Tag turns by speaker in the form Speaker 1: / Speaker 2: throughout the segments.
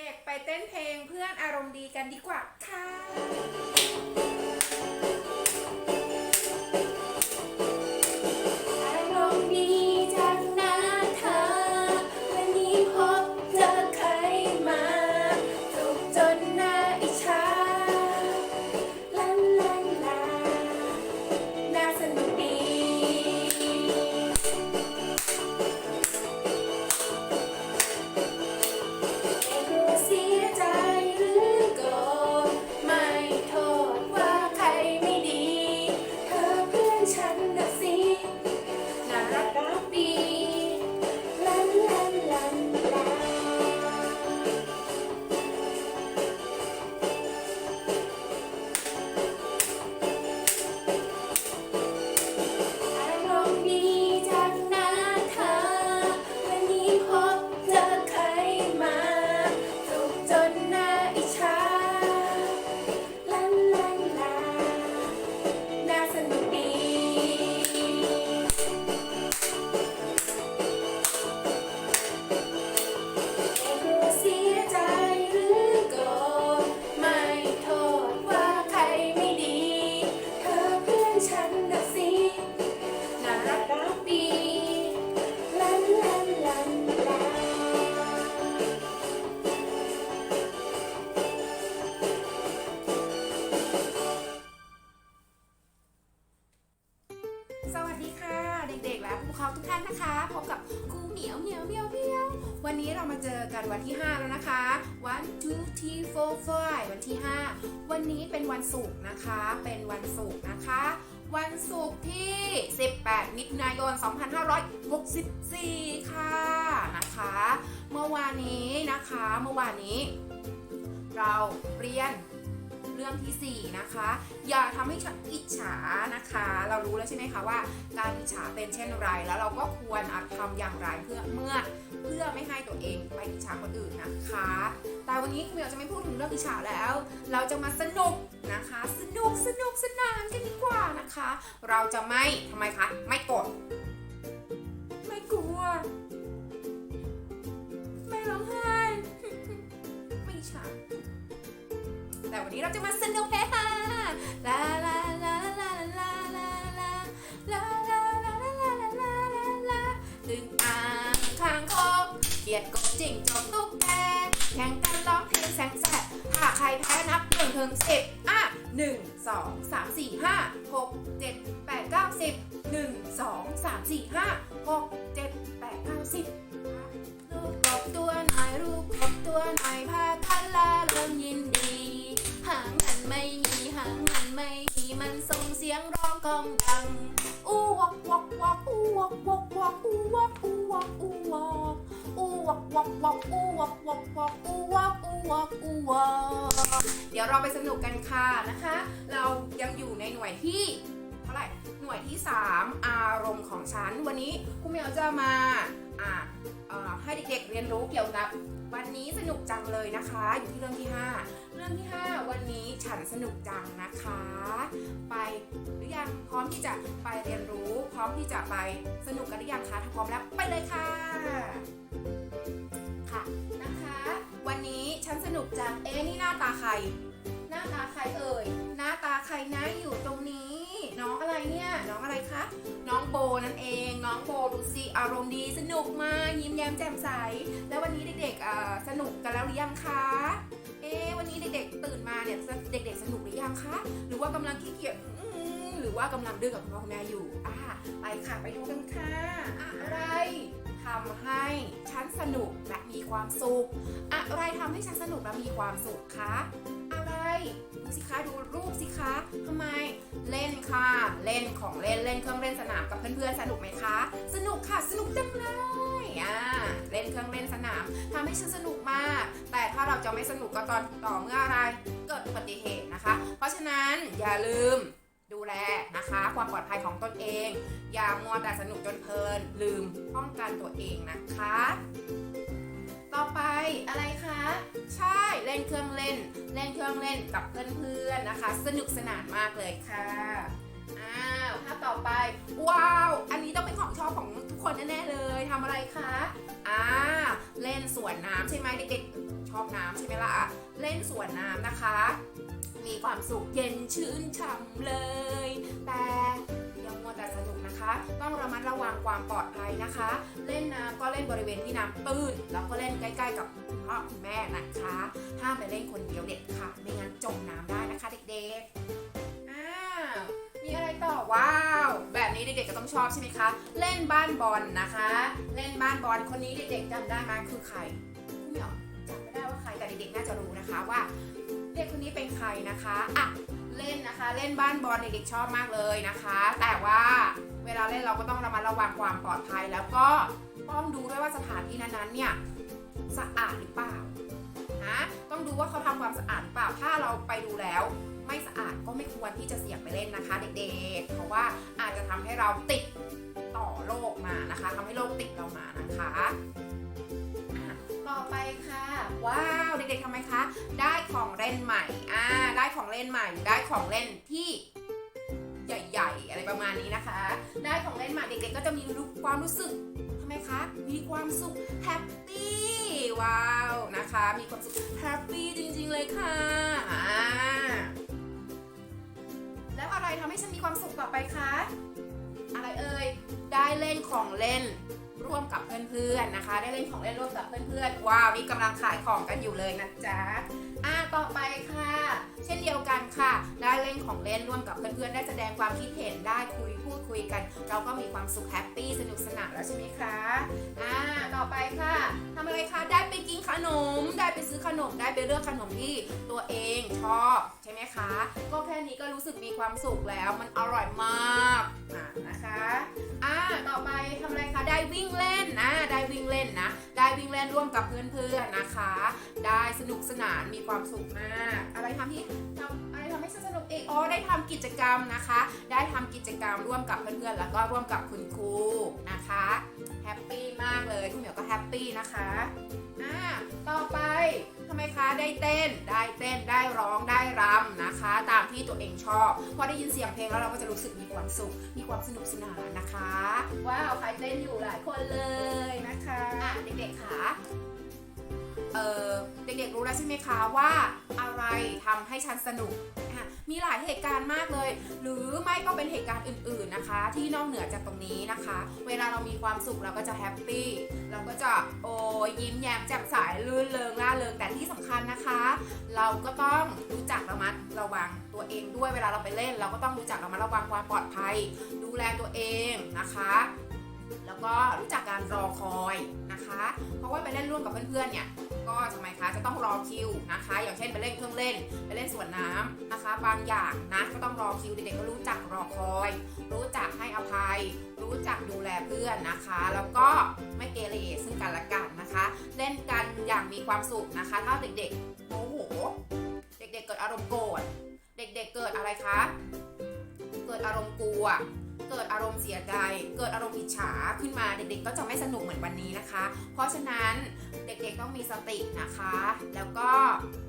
Speaker 1: ด็กๆ ไปเต้นเพลงเพื่อนอารมณ์ดีกันดีกว่าค่ะ
Speaker 2: อ
Speaker 1: งทุกท่านนะคะ พบกับครูเหมียวเหมียวเหมียวเหมียววันนี้เรามาเจอกันวันที่ 5 แล้วนะคะ one two three four five วันที่ 5 วันนี้เป็นวันศุกร์นะคะ เป็นวันศุกร์นะคะ วันศุกร์ที่ 18 มิถุนายน 2564 ค่ะนะคะ เมื่อวานนี้นะคะ เมื่อวานนี้ เราเรียน เรื่องทีสี่ 4 นะคะ อย่าทำให้ฉันอิจฉานะคะ เรารู้แล้วใช่ไหมคะว่าการอิจฉาเป็นเช่นไร แล้วเราก็ควรอะทำอย่างไรเพื่อเมื่อเพื่อไม่ให้ตัวเองไปอิจฉาคนอื่นนะคะ แต่วันนี้คุณเมียวจะไม่พูดถึงเรื่องอิจฉาแล้ว เราจะมาสนุกนะคะ สนุกสนุกสนานกันดีกว่านะคะ เราจะไม่ทำไมคะ ไม่กด ไม่กลัว ไม่ร้องไห้ ไม่อิจฉา แต่วันนี้เราจะมาสนุกเฮฮาลาลาลาลาลาลาลาลาลาลาลาลาลาลาลาลาถึงอ่างข้างคกเขียดกบจิ่งจกตุ๊กแกแข่งกันร้องเพลงแสงแสบถ้าใครแพ้นับหนึ่งถึงสิบอะหนึ่งสองสามสี่ห้าหกเจ็ดแปดเก้าสิบหนึ่งสองสามสี่ห้าหกเจ็ดแปดเก้าสิบรูปกบตัวหน่อยรูปกบตัวหน่อย ยวเราไปสนุกกันค่ะนะคะ เรายังอยู่ในหน่วยที่เท่าไหร่หน่วยที่ 3 อารมณ์ของฉัน วันนี้ครูเมียวจะมาอ่าให้เด็กๆเรียนรู้เกี่ยวกับวันนี้สนุกจังเลยนะคะ อยู่ที่เรื่องที่ 5 เรื่องที่ 5 วันนี้ฉันสนุกจังนะคะ ไปหรือยังพร้อมที่จะไปเรียนรู้ พร้อมที่จะไปสนุกกันหรือยังคะถ้าพร้อมแล้วไปเลยค่ะค่ะนะคะ วันนี้ฉันสนุกจังเอ๊นี่หน้าตาใคร น้าตาใครเอ่ย หน้าตาใครนะอยู่ตรงนี้ น้องอะไรเนี่ย น้องอะไรคะ น้องโบนั่นเอง น้องโบดูสิอารมณ์ดีสนุกมากยิ้มแย้มแจ่มใส แล้ววันนี้เด็กๆสนุกกันแล้วหรือยังคะ เอ๊วันนี้เด็กๆตื่นมาเนี่ยเด็ก ๆ สนุกหรือยังคะ หรือว่ากำลังขี้เกียจหรือว่ากำลังดื้อกับคุณพ่อคุณแม่อยู่อ่าไปค่ะไปดูกันค่ะอะไรทำให้ฉันสนุกและมีความสุข อะไรทำให้ฉันสนุกและมีความสุขคะ ดูสิคะดูรูปสิคะทำไมเล่นค่ะ เล่นของเล่นเล่นเครื่องเล่นสนามกับเพื่อนๆสนุกไหมคะ สนุกค่ะสนุกจังเลยอ่าเล่นเครื่องเล่นสนามทำให้ฉันสนุกมาก แต่ถ้าเราจะไม่สนุกก็ตอนต่อเมื่ออะไรเกิดอุบัติเหตุนะคะ เพราะฉะนั้นอย่าลืมดูแลนะคะ ความปลอดภัยของตนเอง อย่ามัวแต่สนุกจนเพลิน ลืมป้องกันตัวเองนะคะ ต่อไปอะไรคะ ใช่เล่นเครื่องเล่น เล่นเครื่องเล่นกับเพื่อนๆนะคะ สนุกสนานมากเลยค่ะอ้าวภาต่อไป ว้าว อันนี้ต้องเป็นของชอบของทุกคนแน่ๆเลยทำอะไรคะอ่าเล่นสวนน้ำใช่ไหมเด็กๆชอบน้ำใช่ไหมล่ะเล่นสวนน้ำนะคะ มีความสุขเย็นชื่นฉ่ำเลย แต่ วแต่สนุกนะคะ ต้องระมัดระวังความปลอดภัยนะคะ เล่นน้ำก็เล่นบริเวณที่น้ำตื้นแล้วก็เล่นใกล้ๆกับคุณพ่อคุณแม่นะคะ ห้ามไปเล่นคนเดียวเด็ดค่ะ ไม่งั้นจมน้ำได้นะคะเด็กๆอ้าวมีอะไรต่อว้าว แบบนี้เด็กๆก็ต้องชอบใช่ไหมคะ เล่นบ้านบอลนะคะ เล่นบ้านบอลคนนี้เด็กๆจำได้ไหมคือใครผู้เหมียวจำไม่ได้ว่าใครแต่เด็กๆน่าจะรู้นะคะว่า เด็กคนนี้เป็นใครนะคะอะ เล่นนะคะ เล่นบ้านบอลเด็กๆชอบมากเลยนะคะ แต่ว่าเวลาเล่นเราก็ต้องระมัดระวังความปลอดภัย แล้วก็ต้องดูด้วยว่าสถานที่นั้นๆเนี่ยสะอาดหรือเปล่านะต้องดูว่าเขาทำความสะอาดหรือเปล่าถ้าเราไปดูแล้ว ไม่สะอาดก็ไม่ควรที่จะเสี่ยงไปเล่นนะคะ เด็กๆ เพราะว่าอาจจะทำให้เราติดต่อโรคมานะคะทำให้โรคติดเรามานะคะอะต่อไปค่ะ ว้าวเด็ก ไมคะ ได้ของเล่นใหม่อ่าได้ของเล่นใหม่ ได้ของเล่นที่ใหญ่ๆ อะไรประมาณนี้นะคะ ได้ของเล่นใหม่เด็กๆก็จะมีรู้ความรู้สึกทำไมคะ มีความสุขแฮปปี้ว้าวนะคะ มีความสุขแฮปปี้จริงๆเลยค่ะอ่าแล้วอะไรทำให้ฉันมีความสุขต่อไปคะ อะไรเอ่ย ได้เล่นของเล่น ร่วมกับเพื่อนๆนะคะ ได้เล่นของเล่นร่วมกับเพื่อนๆว้าวนี่กำลังขายของกันอยู่เลยนะจ๊ะอ่าต่อไปค่ะเช่นเดียวกันค่ะ ได้เล่นของเล่นร่วมกับเพื่อนๆ ได้แสดงความคิดเห็นได้คุยพูดคุยกัน เราก็มีความสุขแฮปปี้สนุกสนานแล้วใช่ไหมคะอ่าต่อไปค่ะทำอะไรคะได้ไปกินขนม ได้ไปซื้อขนมได้ไปเลือกขนมที่ตัวเองชอบใช่ไหมคะ ก็แค่นี้ก็รู้สึกมีความสุขแล้วมันอร่อยมากนะคะอ่าต่อไปทำอะไรคะได้วิ่งเล่นนะได้วิ่งเล่นนะได้วิ่งเล่นร่วมกับเพื่อนๆนะคะ ได้สนุกสนานมีความสุขมาก อะไรทำที่ทำอะไรทำให้ฉันสนุกอีกอ๋อได้ทำกิจกรรมนะคะ ได้ทำกิจกรรมร่วมกับเพื่อนๆแล้วก็ร่วมกับคุณครูนะคะแฮปปี้มากเลยคุณเหมียวก็แฮปปี้นะคะอ่าต่อไปทำไมคะได้เต้นได้เต้นได้ร้องได้รำนะคะ ตามที่ตัวเองชอบพอได้ยินเสียงเพลงแล้วเราก็จะรู้สึกมีความสุข มีความสนุกสนานนะคะว้าวใครเต้นอยู่หลายคนเลยนะคะอะเด็กๆค่ะ เด็กๆรู้แล้วใช่ไหมคะว่าอะไรทำให้ฉันสนุก มีหลายเหตุการณ์มากเลย หรือไม่ก็เป็นเหตุการณ์อื่นๆนะคะ ที่นอกเหนือจากตรงนี้นะคะ เวลาเรามีความสุขเราก็จะแฮปปี้เราก็จะโอ้ยิ้มแย้มแจ่มใสลื่นเริงร่าเริงแต่ที่สำคัญนะคะ เราก็ต้องรู้จักระมัดระวังตัวเองด้วยเวลาเราไปเล่น เราก็ต้องรู้จักระมัดระวังความปลอดภัย ดูแลตัวเองนะคะแล้วก็รู้จักการรอคอยนะคะ เพราะว่าไปเล่นร่วมกับเพื่อนๆเนี่ย ก็ทำไมคะจะต้องรอคิวนะคะ อย่างเช่นไปเล่นเครื่องเล่น ไปเล่นสวนน้ำนะคะ บางอย่างนะก็ต้องรอคิวเด็กๆก็รู้จักรอคอย รู้จักให้อภัย รู้จักดูแลเพื่อนนะคะ แล้วก็ไม่เกเรซึ่งกันและกันนะคะ เล่นกันอย่างมีความสุขนะคะ ถ้าเด็กๆโมโห เด็กๆเกิดอารมณ์โกรธเด็กๆเกิดอะไรคะ เกิดอารมณ์กลัวเกิดอารมณ์เสียใจ เกิดอารมณ์อิจฉาขึ้นมาเด็กๆ ก็จะไม่สนุกเหมือนวันนี้นะคะ เพราะฉะนั้น เด็กๆต้องมีสตินะคะ แล้วก็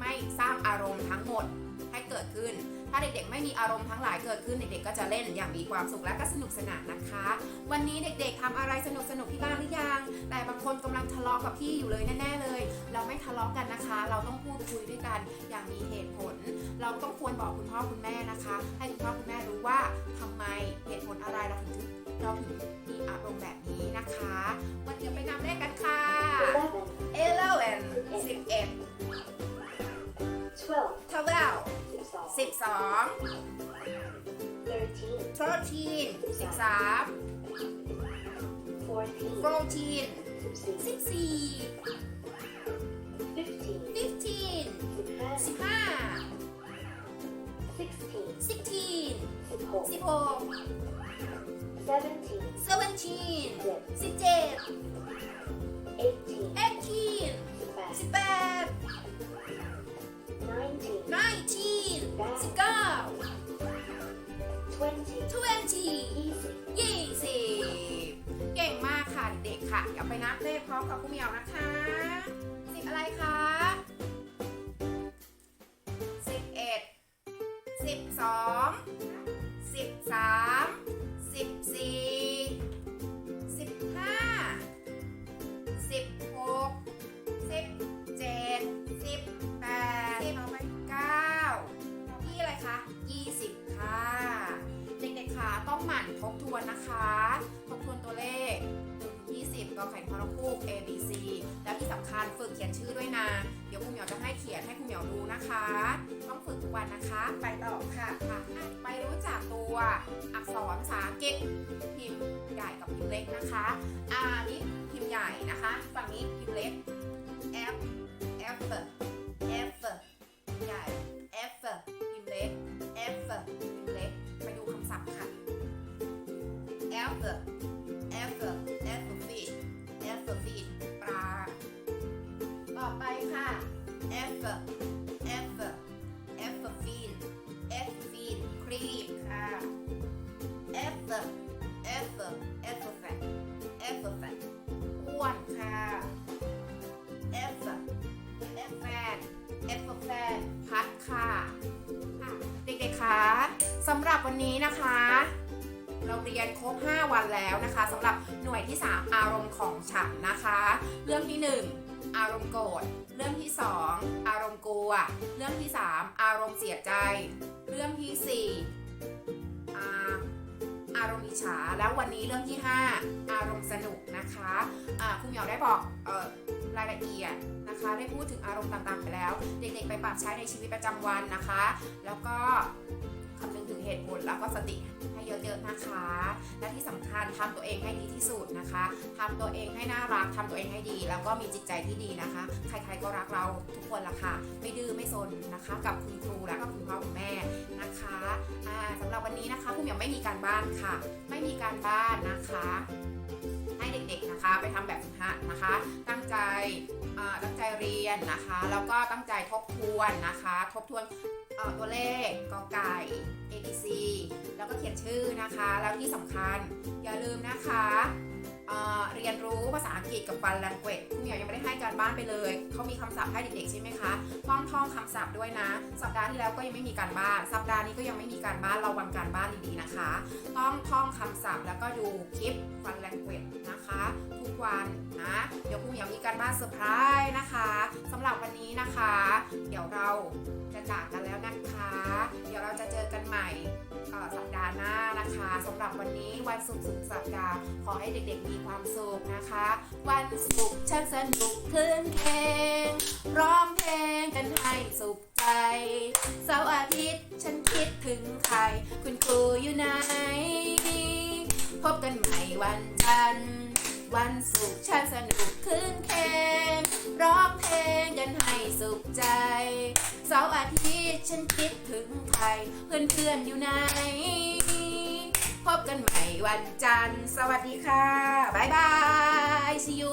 Speaker 1: ไม่สร้างอารมณ์ทั้งหมดให้เกิดขึ้น ถ้าเด็กๆ ไม่มีอารมณ์ทั้งหลายเกิดขึ้นเด็กๆ ก็จะเล่นอย่างมีความสุขและก็สนุกสนานนะคะ วันนี้เด็กๆทำอะไรสนุกๆที่บ้านหรือยัง แต่บางคนกำลังทะเลาะกับพี่อยู่เลยแน่ๆเลย เราไม่ทะเลาะกันนะคะ เราต้องพูดคุยด้วยกันอย่างมีเหตุผล เราต้องควรบอกคุณพ่อคุณแม่นะคะ ให้คุณพ่อคุณแม่รู้ว่าทำไมเหตุผลอะไรเราถึงเราถึงมีอารมณ์แบบนี้นะคะ วันนี้ไปนำเลขกันค่ะ
Speaker 2: eleven,
Speaker 1: 11 11
Speaker 2: twelve,
Speaker 1: 12
Speaker 2: twelve,
Speaker 1: 12
Speaker 2: thirteen,
Speaker 1: 13 13
Speaker 2: fourteen,
Speaker 1: 14
Speaker 2: sixteen,
Speaker 1: 14
Speaker 2: fifteen,
Speaker 1: 15
Speaker 2: Japan,
Speaker 1: 15
Speaker 2: sixteen,
Speaker 1: 16
Speaker 2: sixteen,
Speaker 1: 16
Speaker 2: seventeen,
Speaker 1: 17
Speaker 2: six,
Speaker 1: 17
Speaker 2: eighteen,
Speaker 1: 18
Speaker 2: eight,
Speaker 1: 18
Speaker 2: nineteen,
Speaker 1: 19
Speaker 2: nine,
Speaker 1: 19
Speaker 2: twenty,
Speaker 1: 20
Speaker 2: easy.
Speaker 1: 20เก่งมากค่ะเด็กๆค่ะเดี๋ยวไปนับเลขพร้อมกับคุณเหมียวนะคะสิบอะไรคะ 1 20กอไก่พอคู่ A B C และที่สำคัญฝึกเขียนชื่อด้วยนะ เดี๋ยวคุณเหมียวจะให้เขียนให้คุณเหมียวดูนะคะ ต้องฝึกทุกวันนะคะ ไปต่อค่ะค่ะไปรู้จักตัวอักษรภาษาอังกฤษพิมพ์ใหญ่กับพิมพ์เล็กนะคะอ่านี้พิมพ์ใหญ่นะคะ ฝั่งนี้พิมพ์เล็ก F F นนี้นะคะ เราเรียนครบ 5 วันแล้วนะคะสำหรับหน่วยที่ 3 อารมณ์ของฉันนะคะ เรื่องที่ 1 อารมณ์โกรธเรื่องที่ 2 อารมณ์กลัว เรื่องที่ 3 อารมณ์เสียใจ เรื่องที่ 4 อาอารมณ์อิจฉาแล้ววันนี้เรื่องที่ 5 อารมณ์สนุกนะคะะคุณเหมียวได้บอกออรายละเอียดนะคะได้พูดถึงอารมณ์ต่างๆไปแล้ว เด็กๆไปปรับใช้ในชีวิตประจำวันนะคะ แล้วก็ เหตุผลแล้วก็สติให้เยอะๆนะคะ และที่สำคัญทำตัวเองให้ดีที่สุดนะคะทำตัวเองให้น่ารักทำตัวเองให้ดี แล้วก็มีจิตใจที่ดีนะคะ ใครๆก็รักเราทุกคนละค่ะ ไม่ดื้อไม่ซนนะคะ กับคุณครูและก็คุณพ่อคุณแม่นะคะสำสำหรับวันนี้นะคะคุณยังไม่มีการบ้านค่ะ ไม่มีการบ้านนะคะ เด็กๆนะคะ ไปทำแบบฝึกหัดนะคะ ตั้งใจตั้งใจเรียนนะคะ แล้วก็ตั้งใจทบทวนนะคะ ทบทวนตัวเลขกอไก่ A B C แล้วก็เขียนชื่อนะคะ แล้วที่สำคัญอย่าลืมนะคะ เรียนรู้ภาษาอังกฤษกับฟัน language คุณเหมียวยังไม่ได้ให้การบ้านไปเลย เขามีคำศัพท์ให้เด็กๆใช่ไหมคะท่องท่องคำศัพท์ด้วยนะ สัปดาห์ที่แล้วก็ยังไม่มีการบ้าน สัปดาห์นี้ก็ยังไม่มีการบ้านเระวังการบ้านดีๆนะคะ ต้องท่องคำศัพท์แล้วก็ดูคลิปฟัน language นะคะ ทุกวันนะ เดี๋ยวคุณเหมียวมีการบ้านเซอร์ไพรส์นะคะสำหรับวันนี้นะคะ เดี๋ยวเราจะจากกันแล้วนะคะ เดี๋ยวเราจะเจอกันใหม่สัปดาห์หน้านะคะสำหรับวันนี้วันศุกร์สุดสัปดาห์ขอให้เด็กๆมีความสุขนะคะ วันศุกร์ฉันสนุกคลื่นเพลง ร้องเพลงกันให้สุขใจ เสาร์อาทิตย์ฉันคิดถึงใคร คุณครูอยู่ไหน พบกันใหม่วันจันทร์ วันศุกร์ฉันสนุกคืนเพลง ร้องเพลงกันให้สุขใจ เสาร์อาทิตย์ฉันคิดถึงใคร เพื่อนเพื่อนอยู่ไหน บกันใหม่วันจันทร์ สวัสดีค่ะ บ๊ายบาย see you